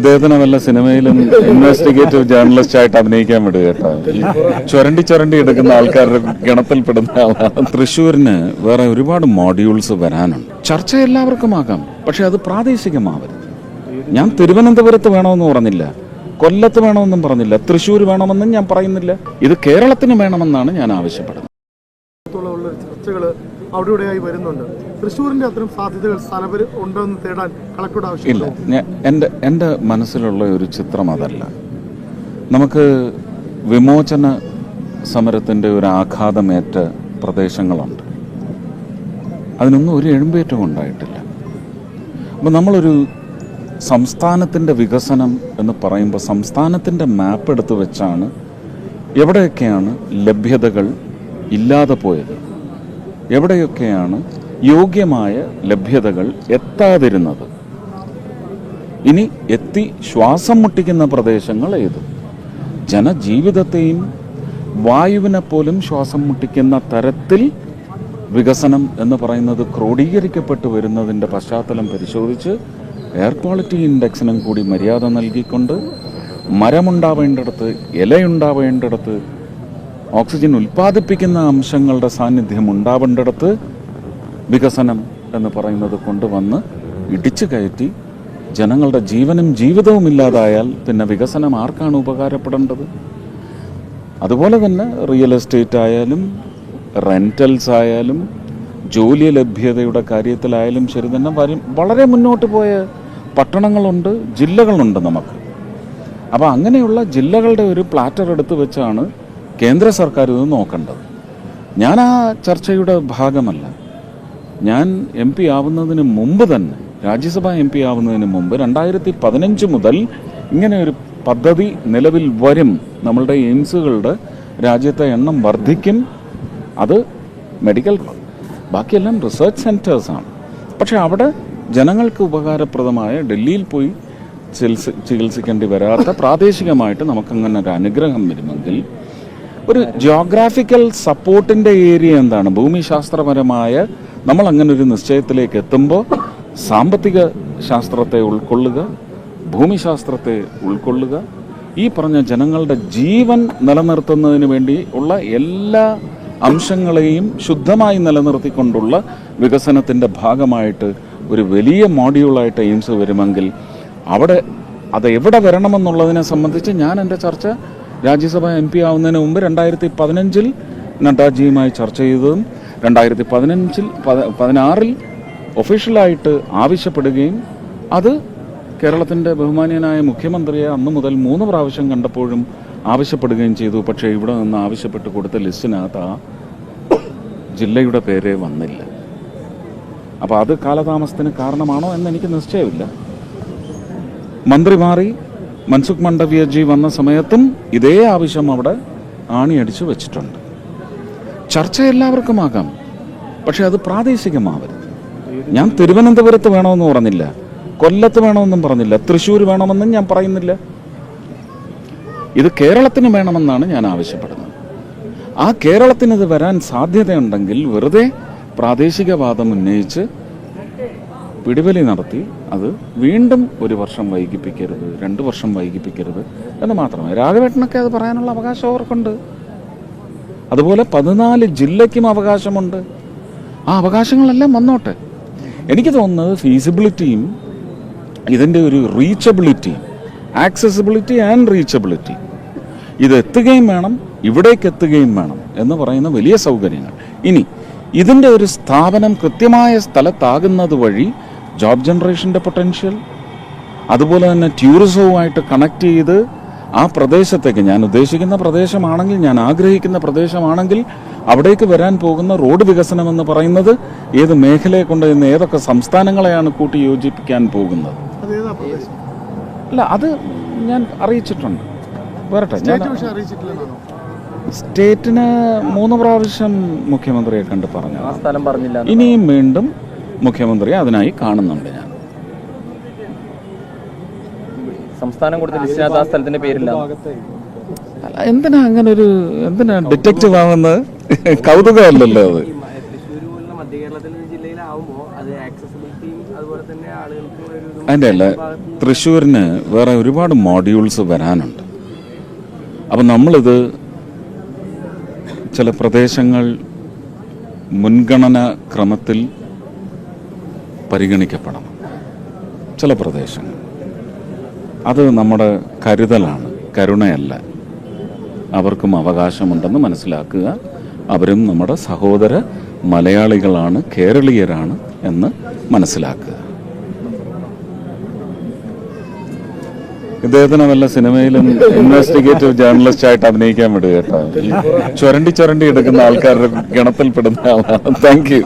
അദ്ദേഹത്തിന് വല്ല സിനിമയിലും ഇൻവെസ്റ്റിഗേറ്റീവ് ജേർണലിസ്റ്റ് ആയിട്ട് അഭിനയിക്കാൻ വിടുക കേട്ടോ. ചുരണ്ടി ചുരണ്ടി എടുക്കുന്ന ആൾക്കാരുടെ ഗണത്തിൽപ്പെടുന്ന ആളാണ്. തൃശ്ശൂരിന് വേറെ ഒരുപാട് മോഡ്യൂൾസ് വരാനുണ്ട്. ചർച്ച എല്ലാവർക്കും ആകാം. പക്ഷെ അത് പ്രാദേശികമാവരുത്. ഞാൻ തിരുവനന്തപുരത്ത് വേണമെന്ന് പറഞ്ഞില്ല. കൊല്ലത്ത് വേണമെന്നും പറഞ്ഞില്ല. തൃശ്ശൂർ വേണമെന്നും ഞാൻ പറയുന്നില്ല. ഇത് കേരളത്തിന് വേണമെന്നാണ് ഞാൻ ആവശ്യപ്പെടുന്നത്. അവിടെ ഇവിടെയായി വരുന്നുണ്ട്. തൃശ്ശൂരിന്റെ അത്തരം സാധ്യതകൾ സ്ഥലപരി ഉണ്ടോ എന്ന് തേടാൻ കളക്ടറുടെ ആവശ്യമില്ല എന്റെ എന്റെ മനസ്സിലുള്ള ഒരു ചിത്രം അതല്ല. നമുക്ക് വിമോചന സമരത്തിന്റെ ഒരു ആഘാതമേറ്റ പ്രദേശങ്ങളുണ്ട്. അതിനൊന്നും ഒരു എഴുമ്പേറ്റവും ഉണ്ടായിട്ടില്ല. അപ്പം നമ്മളൊരു സംസ്ഥാനത്തിന്റെ വികസനം എന്ന് പറയുമ്പോൾ സംസ്ഥാനത്തിന്റെ മാപ്പ് എടുത്തു വെച്ചാണ് എവിടെയൊക്കെയാണ് ലഭ്യതകൾ ഇല്ലാതെ പോയത്. എവിടെയൊക്കെയാണ് യോഗ്യമായ ലഭ്യതകൾ എത്താതിരുന്നത്? ഇനി എത്തി ശ്വാസം മുട്ടിക്കുന്ന പ്രദേശങ്ങൾ ഏത്? ജനജീവിതത്തെയും വായുവിനെ പോലും ശ്വാസം മുട്ടിക്കുന്ന തരത്തിൽ വികസനം എന്ന് പറയുന്നത് ക്രോഡീകരിക്കപ്പെട്ടു വരുന്നതിന്റെ പശ്ചാത്തലം പരിശോധിച്ച് എയർ ക്വാളിറ്റി ഇൻഡെക്സിനും കൂടി മര്യാദ നൽകിക്കൊണ്ട് മരമുണ്ടാവേണ്ടിടത്ത് ഇലയുണ്ടാവേണ്ടിടത്ത് ഓക്സിജൻ ഉൽപ്പാദിപ്പിക്കുന്ന അംശങ്ങളുടെ സാന്നിധ്യം ഉണ്ടാവേണ്ടിടത്ത് വികസനം എന്ന് പറയുന്നത് കൊണ്ടുവന്ന് ഇടിച്ചു കയറ്റി ജനങ്ങളുടെ ജീവനും ജീവിതവും ഇല്ലാതായാൽ പിന്നെ വികസനം ആർക്കാണ് ഉപകാരപ്പെടേണ്ടത്? അതുപോലെ തന്നെ റിയൽ എസ്റ്റേറ്റ് ആയാലും റെന്റൽസ് ആയാലും ജോലി ലഭ്യതയുടെ കാര്യത്തിലായാലും ശരി തന്നെ വരും. വളരെ മുന്നോട്ട് പോയ പട്ടണങ്ങളുണ്ട് ജില്ലകളുണ്ട് നമുക്ക്. അപ്പോൾ അങ്ങനെയുള്ള ജില്ലകളുടെ ഒരു പ്ലാറ്റർ എടുത്ത് വെച്ചാണ് കേന്ദ്ര സർക്കാർ ഇത് നോക്കേണ്ടത്. ഞാൻ ആ ചർച്ചയുടെ ഭാഗമല്ല. ഞാൻ എം പി ആവുന്നതിന് മുമ്പ് തന്നെ രാജ്യസഭ എം പി ആവുന്നതിന് മുമ്പ് രണ്ടായിരത്തി പതിനഞ്ച് മുതൽ ഇങ്ങനെ ഒരു പദ്ധതി നിലവിൽ വരും. നമ്മളുടെ എയിംസുകളുടെ രാജ്യത്തെ എണ്ണം വർദ്ധിക്കും. അത് മെഡിക്കൽ ബാക്കിയെല്ലാം റിസർച്ച് സെന്റേഴ്സാണ് പക്ഷെ അവിടെ ജനങ്ങൾക്ക് ഉപകാരപ്രദമായ ഡൽഹിയിൽ പോയി ചികിത്സ ചികിത്സിക്കേണ്ടി വരാത്ത പ്രാദേശികമായിട്ട് നമുക്കങ്ങനെ ഒരു അനുഗ്രഹം വരുമെങ്കിൽ ഒരു ജിയോഗ്രാഫിക്കൽ സപ്പോർട്ടിന്റെ ഏരിയ എന്താണ്? ഭൂമിശാസ്ത്രപരമായ നമ്മൾ അങ്ങനെ ഒരു നിശ്ചയത്തിലേക്ക് എത്തുമ്പോൾ സാമ്പത്തിക ശാസ്ത്രത്തെ ഉൾക്കൊള്ളുക ഭൂമിശാസ്ത്രത്തെ ഉൾക്കൊള്ളുക ഈ പറഞ്ഞ ജനങ്ങളുടെ ജീവൻ നിലനിർത്തുന്നതിന് വേണ്ടി ഉള്ള എല്ലാ അംശങ്ങളെയും ശുദ്ധമായി നിലനിർത്തിക്കൊണ്ടുള്ള വികസനത്തിന്റെ ഭാഗമായിട്ട് ഒരു വലിയ മോഡ്യൂളായിട്ട് എയിംസ് വരുമെങ്കിൽ അവിടെ അത് എവിടെ വരണമെന്നുള്ളതിനെ സംബന്ധിച്ച് ഞാൻ എന്റെ ചർച്ച രാജ്യസഭ എം പി ആവുന്നതിന് മുമ്പ് രണ്ടായിരത്തി പതിനഞ്ചിൽ നഡ്ഡാജിയുമായി ചർച്ച ചെയ്തതും രണ്ടായിരത്തി പതിനഞ്ചിൽ പതിനാറിൽ ഒഫീഷ്യലായിട്ട് ആവശ്യപ്പെടുകയും അത് കേരളത്തിന്റെ ബഹുമാനീയനായ മുഖ്യമന്ത്രിയെ അന്ന് മുതൽ മൂന്ന് പ്രാവശ്യം കണ്ടപ്പോഴും ആവശ്യപ്പെടുകയും ചെയ്തു. പക്ഷേ ഇവിടെ നിന്ന് ആവശ്യപ്പെട്ട് കൊടുത്ത ലിസ്റ്റിനകത്ത് ആ ജില്ലയുടെ പേര് വന്നില്ല. അപ്പോൾ അത് കാലതാമസത്തിന് കാരണമാണോ എന്ന് എനിക്ക് നിശ്ചയമില്ല. മന്ത്രി മാറി മൻസുഖ് മണ്ഡവ്യജി വന്ന സമയത്തും ഇതേ ആവശ്യം അവിടെ ആണിയടിച്ച് വെച്ചിട്ടുണ്ട്. ചർച്ച എല്ലാവർക്കും ആകാം പക്ഷെ അത് പ്രാദേശികമാവരുത്. ഞാൻ തിരുവനന്തപുരത്ത് വേണമെന്ന് പറഞ്ഞില്ല. കൊല്ലത്ത് വേണമെന്നും പറഞ്ഞില്ല. തൃശ്ശൂർ വേണമെന്നും ഞാൻ പറയുന്നില്ല. ഇത് കേരളത്തിന് വേണമെന്നാണ് ഞാൻ ആവശ്യപ്പെടുന്നത്. ആ കേരളത്തിന് ഇത് വരാൻ സാധ്യതയുണ്ടെങ്കിൽ വെറുതെ പ്രാദേശികവാദം ഉന്നയിച്ച് പിടിവലി നടത്തി അത് വീണ്ടും ഒരു വർഷം വൈകിപ്പിക്കരുത് രണ്ട് വർഷം വൈകിപ്പിക്കരുത് എന്ന് മാത്രമേ രാഘവേട്ടനൊക്കെ അത് പറയാനുള്ള അവകാശം അവർക്കുണ്ട്. അതുപോലെ പതിനാല് ജില്ലയ്ക്കും അവകാശമുണ്ട്. ആ അവകാശങ്ങളെല്ലാം വന്നോട്ടെ. എനിക്ക് തോന്നുന്നത് ഫീസിബിലിറ്റിയും ഇതിന്റെ ഒരു റീച്ചബിലിറ്റിയും ആക്സസിബിലിറ്റി ആൻഡ് റീച്ചബിലിറ്റി ഇത് എത്തുകയും വേണം ഇവിടേക്ക് എത്തുകയും വേണം എന്ന് പറയുന്ന വലിയ സൗകര്യങ്ങൾ. ഇനി ഇതിന്റെ ഒരു സ്ഥാപനം കൃത്യമായ സ്ഥലത്താകുന്നത് വഴി ജോബ് ജനറേഷന്റെ പൊട്ടൻഷ്യൽ അതുപോലെ തന്നെ ടൂറിസവുമായിട്ട് കണക്ട് ചെയ്ത് ആ പ്രദേശത്തേക്ക് ഞാൻ ഉദ്ദേശിക്കുന്ന പ്രദേശമാണെങ്കിൽ ഞാൻ ആഗ്രഹിക്കുന്ന പ്രദേശമാണെങ്കിൽ അവിടേക്ക് വരാൻ പോകുന്ന റോഡ് വികസനം എന്ന് പറയുന്നത് ഏത് മേഖലയെ കൊണ്ട് ഇന്ന് ഏതൊക്കെ സംസ്ഥാനങ്ങളെയാണ് കൂട്ടി യോജിപ്പിക്കാൻ പോകുന്നത്. അല്ല അത് ഞാൻ അറിയിച്ചിട്ടുണ്ട്. വരട്ടെ ഞാൻ സ്റ്റേറ്റിന് മൂന്ന് പ്രാവശ്യം മുഖ്യമന്ത്രിയെ കണ്ട് പറഞ്ഞു ആ സ്ഥലം പറഞ്ഞില്ല ഇനിയും വീണ്ടും മുഖ്യമന്ത്രിയെ അതിനായി കാണുന്നുണ്ട് ഞാൻ. സംസ്ഥാനം കൊടുത്ത ലിസ്റ്റിനകത്ത് ആ സ്ഥലത്തിന്റെ പേരില്ല. അല്ല, എന്തിനാ അങ്ങനെ ഒരു എന്തിനാ ഡിറ്റക്റ്റീവ് ആവുന്നത്? കൗതുകമല്ലല്ലോ അത്. അതിന്റെ അല്ല തൃശ്ശൂരിന് വേറെ ഒരുപാട് മോഡ്യൂൾസ് വരാനുണ്ട്. അപ്പം നമ്മളിത് ചില പ്രദേശങ്ങൾ മുൻഗണന ക്രമത്തിൽ പരിഗണിക്കപ്പെടണം. ചില പ്രദേശങ്ങൾ. അത് നമ്മുടെ കരുതലാണ് കരുണയല്ല. അവർക്കും അവകാശമുണ്ടെന്ന് മനസ്സിലാക്കുക. അവരും നമ്മുടെ സഹോദര മലയാളികളാണ് കേരളീയരാണ് എന്ന് മനസ്സിലാക്കുക. ഇദ്ദേഹത്തിന് വല്ല സിനിമയിലും ഇൻവെസ്റ്റിഗേറ്റീവ് ജേർണലിസ്റ്റ് ആയിട്ട് അഭിനയിക്കാൻ വിടുക കേട്ടോ. ചുരണ്ടി ചുരണ്ടി എടുക്കുന്ന ആൾക്കാരുടെ ഗണത്തിൽപ്പെടുന്ന ആളാണ്. Thank you